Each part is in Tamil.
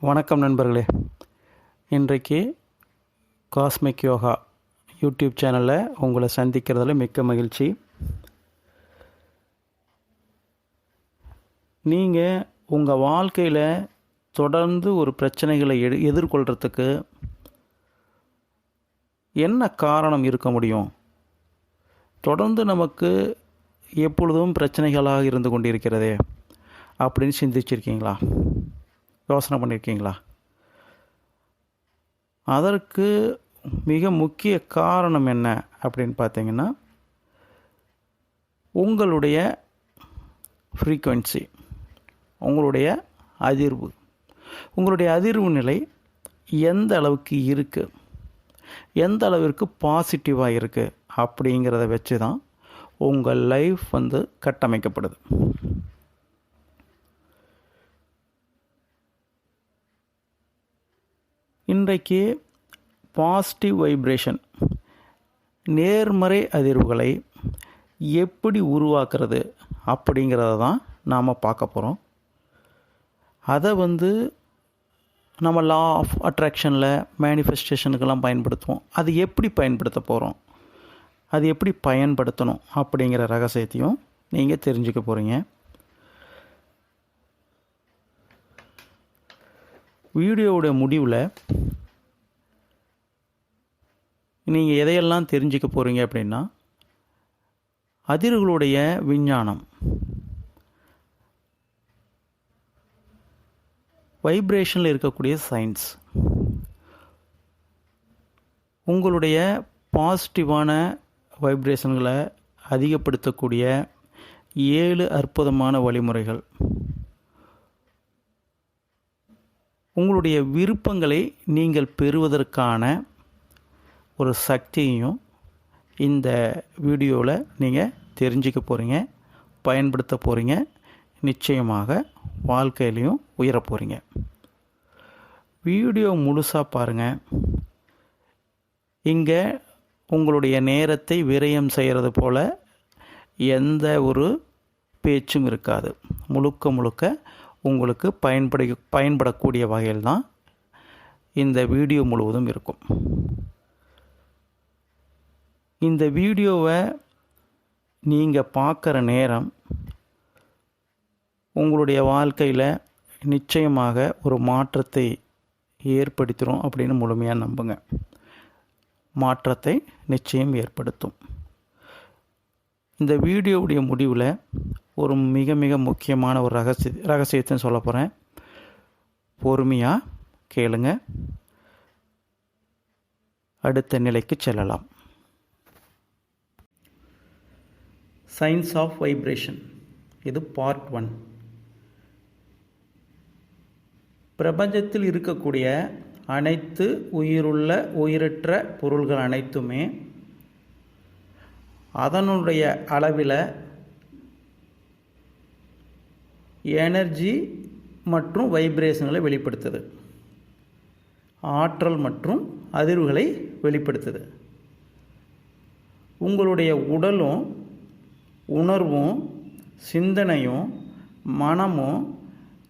வணக்கம் நண்பர்களே. இன்றைக்கு காஸ்மிக் யோகா யூடியூப் சேனலில் உங்களை சந்திக்கிறதுல மிக்க மகிழ்ச்சி. நீங்கள் உங்கள் வாழ்க்கையில் தொடர்ந்து ஒரு பிரச்சனைகளை எடு எதிர்கொள்கிறதுக்கு என்ன காரணம் இருக்க முடியும்? தொடர்ந்து நமக்கு எப்பொழுதும் பிரச்சனைகளாக இருந்து கொண்டிருக்கிறதே அப்படின்னு சிந்திச்சிருக்கீங்களா? யோசனை பண்ணியிருக்கீங்களா அதற்கு மிக முக்கிய காரணம் என்ன அப்படின்னு பார்த்தீங்கன்னா உங்களுடைய ஃப்ரீக்குவென்சி உங்களுடைய அதிர்வு. உங்களுடைய அதிர்வு நிலை எந்த அளவுக்கு இருக்குது எந்த அளவிற்கு பாசிட்டிவாக இருக்குது அப்படிங்கிறத வச்சு தான் உங்கள் லைஃப் வந்து கட்டமைக்கப்படுது. இன்றைக்கு பாசிட்டிவ் வைப்ரேஷன் நேர்மறை அதிர்வுகளை எப்படி உருவாக்குறது அப்படிங்கிறத தான் நாம் பார்க்க போகிறோம் அதை வந்து நம்ம லா ஆஃப் அட்ராக்ஷனில் மேனிஃபெஸ்டேஷனுக்கெல்லாம் பயன்படுத்துவோம். அது எப்படி பயன்படுத்த போகிறோம் அது எப்படி பயன்படுத்தணும் அப்படிங்கிற ரகசியத்தையும் நீங்கள் தெரிஞ்சுக்க போகிறீங்க வீடியோவுடைய முடிவில் நீங்கள் எதையெல்லாம் தெரிஞ்சுக்க போகிறீங்க அப்படின்னா அதிர்களுடைய விஞ்ஞானம். வைப்ரேஷனில் இருக்கக்கூடிய சயின்ஸ் உங்களுடைய பாசிட்டிவான வைப்ரேஷன்களை அதிகப்படுத்தக்கூடிய ஏழு அற்புதமான வழிமுறைகள். உங்களுடைய விருப்பங்களை நீங்கள் பெறுவதற்கான ஒரு சக்தியையும் இந்த வீடியோவில் நீங்கள் தெரிஞ்சுக்க போகிறீங்க பயன்படுத்த போகிறீங்க நிச்சயமாக வாழ்க்கையிலையும் உயர போகிறீங்க. வீடியோ முழுசாக பாருங்கள் இங்கே உங்களுடைய நேரத்தை விரயம் செய்கிறது போல் எந்த ஒரு பேச்சும் இருக்காது. முழுக்க முழுக்க உங்களுக்கு பயன்பட பயன்படக்கூடிய வகையில் தான் இந்த வீடியோ முழுவதும் இருக்கும். இந்த வீடியோவை நீங்கள் பார்க்குற நேரம் உங்களுடைய வாழ்க்கையில் நிச்சயமாக ஒரு மாற்றத்தை ஏற்படுத்துகிறோம் அப்படின்னு முழுமையாக நம்புங்க. மாற்றத்தை நிச்சயம் ஏற்படுத்தும். இந்த வீடியோவுடைய முடிவில் ஒரு மிக மிக முக்கியமான ஒரு ரகசிய ரகசியத்தை சொல்ல போகிறேன் பொறுமையாக கேளுங்க. அடுத்த நிலைக்கு செல்லலாம். சயின்ஸ் ஆஃப் வைப்ரேஷன் இது பார்ட் ஒன் பிரபஞ்சத்தில் இருக்கக்கூடிய அனைத்து உயிருள்ள உயிரற்ற பொருள்கள் அனைத்துமே அதனுடைய அளவில் எனர்ஜி மற்றும் வைப்ரேஷன்களை வெளிப்படுத்துது. ஆற்றல் மற்றும் அதிர்வுகளை வெளிப்படுத்துது. உங்களுடைய உடலும் உணர்வும் சிந்தனையும் மனமும்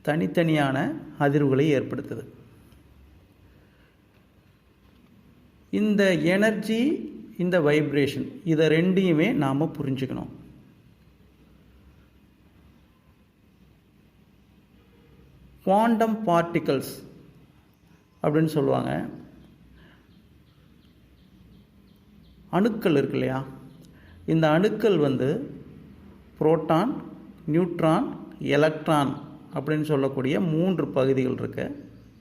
தனித்தனியான அதிர்வுகளை ஏற்படுத்துது. இந்த எனர்ஜி இந்த வைப்ரேஷன் இதை ரெண்டையுமே நாம் புரிஞ்சுக்கணும். குவாண்டம் பார்ட்டிகல்ஸ் அப்படின்னு சொல்லுவாங்க. அணுக்கள் இருக்கு இல்லையா? இந்த அணுக்கள் வந்து புரோட்டான் நியூட்ரான் எலக்ட்ரான் அப்படின்னு சொல்லக்கூடிய மூன்று பகுதிகள் இருக்கு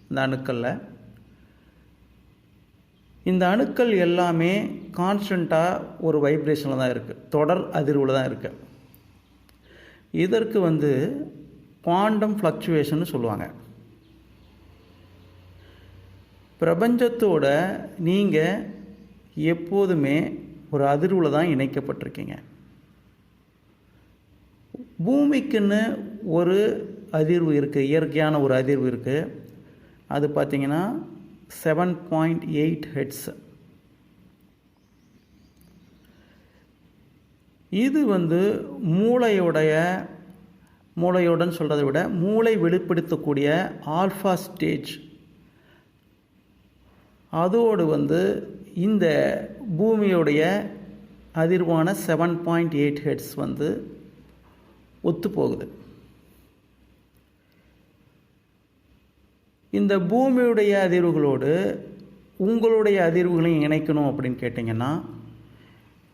இந்த அணுக்களில். இந்த அணுக்கள் எல்லாமே கான்ஸ்டண்ட்டாக ஒரு வைப்ரேஷனில் தான் இருக்குது தொடர் அதிர்வில் தான் இருக்குது இதற்கு வந்து குவாண்டம் ஃப்ளக்சுவேஷன் சொல்லுவாங்க. பிரபஞ்சத்தோட நீங்கள் எப்போதுமே ஒரு அதிர்வில் தான் இணைக்கப்பட்டிருக்கீங்க. பூமிக்குன்னு ஒரு அதிர்வு இருக்குது இயற்கையான ஒரு அதிர்வு இருக்குது அது பார்த்திங்கன்னா செவன் பாயிண்ட் எயிட் ஹெட்ஸ் இது வந்து மூளையுடைய மூளையுடன் சொல்கிறத விட மூளை வெளிப்படுத்தக்கூடிய ஆல்ஃபா ஸ்டேஜ் அதோடு வந்து இந்த பூமியுடைய அதிர்வான செவன் பாயிண்ட் எயிட் ஹெட்ஸ் வந்து ஒத்து போகுது இந்த பூமியுடைய அதிர்வுகளோடு உங்களுடைய அதிர்வுகளையும் இணைக்கணும் அப்படின்னு கேட்டிங்கன்னா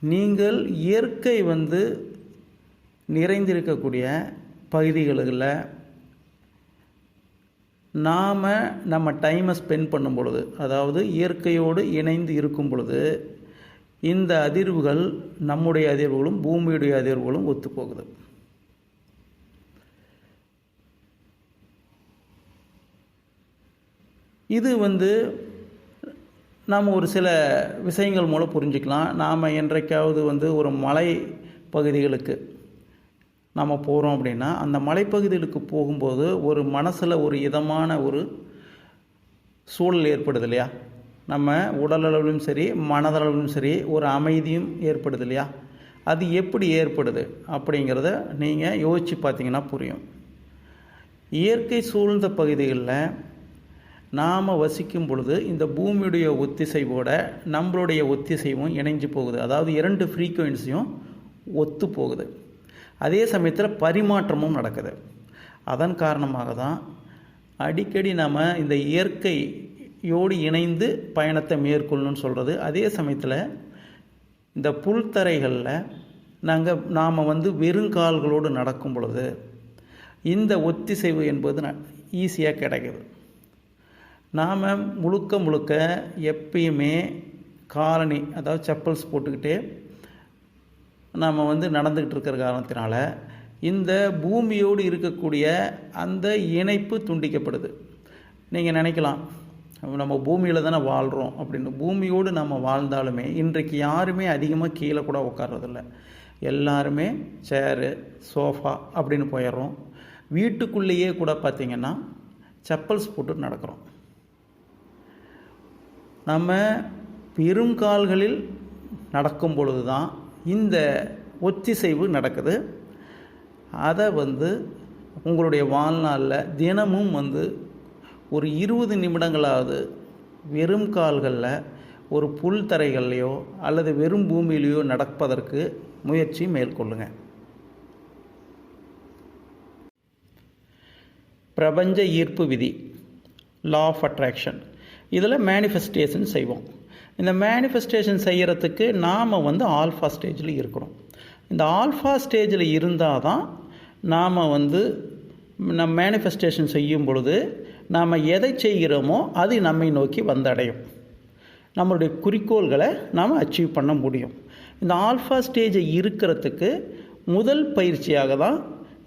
நீங்கள் இயற்கை வந்து நிறைந்திருக்கக்கூடிய பகுதிகளில் நாம் நம்ம டைமை ஸ்பெண்ட் பண்ணும் பொழுது அதாவது இயற்கையோடு இணைந்து இருக்கும் பொழுது இந்த அதிர்வுகள் நம்முடைய அதிர்வுகளும் பூமியுடைய அதிர்வுகளும் ஒத்துப்போகுது. இது வந்து நாம் ஒரு சில விஷயங்கள் மூலம் புரிஞ்சுக்கலாம். நாம் என்றைக்காவது வந்து ஒரு மலை பகுதிகளுக்கு நம்ம போகிறோம் அப்படின்னா அந்த மலைப்பகுதிகளுக்கு போகும்போது ஒரு மனசில் ஒரு இதமான ஒரு சூழல் ஏற்படுது இல்லையா? நம்ம உடலளவிலும் சரி மனதளவிலும் சரி ஒரு அமைதியும் ஏற்படுது இல்லையா? அது எப்படி ஏற்படுது அப்படிங்கிறத நீங்கள் யோசித்து பார்த்தீங்கன்னா புரியும். இயற்கை சூழ்ந்த பகுதிகளில் நாம் வசிக்கும் பொழுது இந்த பூமியுடைய ஒத்திசைவோட நம்மளுடைய ஒத்திசைவும் இணைஞ்சு போகுது. அதாவது இரண்டு ஃப்ரீக்குவென்சியும் ஒத்து போகுது. அதே சமயத்தில் பரிமாற்றமும் நடக்குது. அதன் காரணமாக தான் அடிக்கடி நம்ம இந்த இயற்கையோடு இணைந்து பயணத்தை மேற்கொள்ளணும்னு சொல்கிறது அதே சமயத்தில் இந்த புல்தரைகளில் நாங்கள் நாம் வந்து வெறுங்கால்களோடு நடக்கும் பொழுது இந்த ஒத்திசைவு என்பது ஈஸியாக கிடைக்குது. நாம் முழுக்க முழுக்க எப்பயுமே காலனி அதாவது செப்பல்ஸ் போட்டுக்கிட்டே நாம் வந்து நடந்துக்கிட்டு இருக்கிற காரணத்தினால இந்த பூமியோடு இருக்கக்கூடிய அந்த இணைப்பு துண்டிக்கப்படுது. நீங்கள் நினைக்கலாம் நம்ம பூமியில் தானே வாழ்கிறோம் அப்படின்னு. பூமியோடு நம்ம வாழ்ந்தாலுமே இன்றைக்கு யாருமே அதிகமாக கீழே கூட உட்கார்றதில்ல எல்லாருமே சேரு சோஃபா அப்படின்னு போயிடுறோம். வீட்டுக்குள்ளேயே கூட பார்த்திங்கன்னா செப்பல்ஸ் போட்டு நடக்கிறோம். நம்ம பெருங்கால்களில் நடக்கும் பொழுது தான் இந்த ஒத்திசைவு நடக்குது. அதை வந்து உங்களுடைய வாழ்நாளில் தினமும் வந்து ஒரு இருபது நிமிடங்களாவது வெறும் கால்களில் ஒரு புல் தரைகள்லையோ அல்லது வெறும் பூமியிலையோ நடப்பதற்கு முயற்சி மேற்கொள்ளுங்க. பிரபஞ்ச ஈர்ப்பு விதி லா ஆஃப் அட்ராக்ஷன் இதில் மேனிஃபெஸ்டேஷன் செய்வோம். இந்த மேனிஃபெஸ்டேஷன் செய்கிறதுக்கு நாம் வந்து ஆல்ஃபா ஸ்டேஜில் இருக்கிறோம். இந்த ஆல்ஃபா ஸ்டேஜில் இருந்தால் தான் நாம் வந்து நம் மேனிஃபெஸ்டேஷன் செய்யும் பொழுது நாம் எதை செய்கிறோமோ அது நம்மை நோக்கி வந்தடையும். நம்மளுடைய குறிக்கோள்களை நாம் அச்சீவ் பண்ண முடியும். இந்த ஆல்ஃபா ஸ்டேஜை இருக்கிறதுக்கு முதல் பயிற்சியாக தான்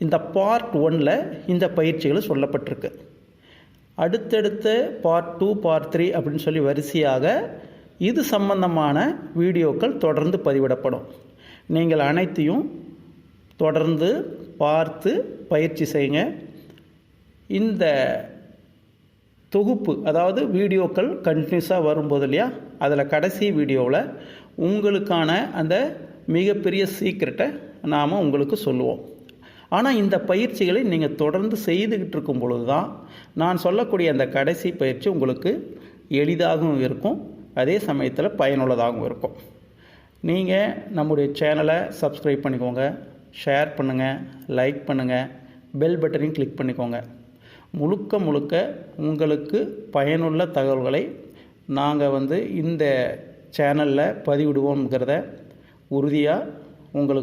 இந்த பார்ட் ஒனில் இந்த பயிற்சிகள் சொல்லப்பட்டிருக்கு. அடுத்தடுத்த பார்ட் டூ பார்ட் த்ரீ அப்படின்னு சொல்லி வரிசையாக இது சம்பந்தமான வீடியோக்கள் தொடர்ந்து பதிவிடப்படும். நீங்கள் அனைத்தையும் தொடர்ந்து பார்த்து பயிற்சி செய்யுங்க. இந்த தொகுப்பு அதாவது வீடியோக்கள் கண்டினியூஸாக வரும்போது இல்லையா அதில் கடைசி வீடியோவில் உங்களுக்கான அந்த மிகப்பெரிய சீக்ரெட்டை நாம் உங்களுக்கு சொல்லுவோம். ஆனால் இந்த பயிற்சிகளை நீங்கள் தொடர்ந்து செய்துக்கிட்டு இருக்கும் பொழுது தான் நான் சொல்லக்கூடிய அந்த கடைசி பயிற்சி உங்களுக்கு எளிதாகவும் இருக்கும். அதே சமயத்தில் பயனுள்ளதாகவும் இருக்கும். நீங்கள் நம்முடைய சேனலை சப்ஸ்கிரைப் பண்ணிக்கோங்க. ஷேர் பண்ணுங்கள் லைக் பண்ணுங்கள் பெல் பட்டனையும் கிளிக் பண்ணிக்கோங்க. முழுக்க முழுக்க உங்களுக்கு பயனுள்ள தகவல்களை நாங்கள் வந்து இந்த சேனலில் பதிவிடுவோங்கிறத உறுதியாக உங்களுக்கு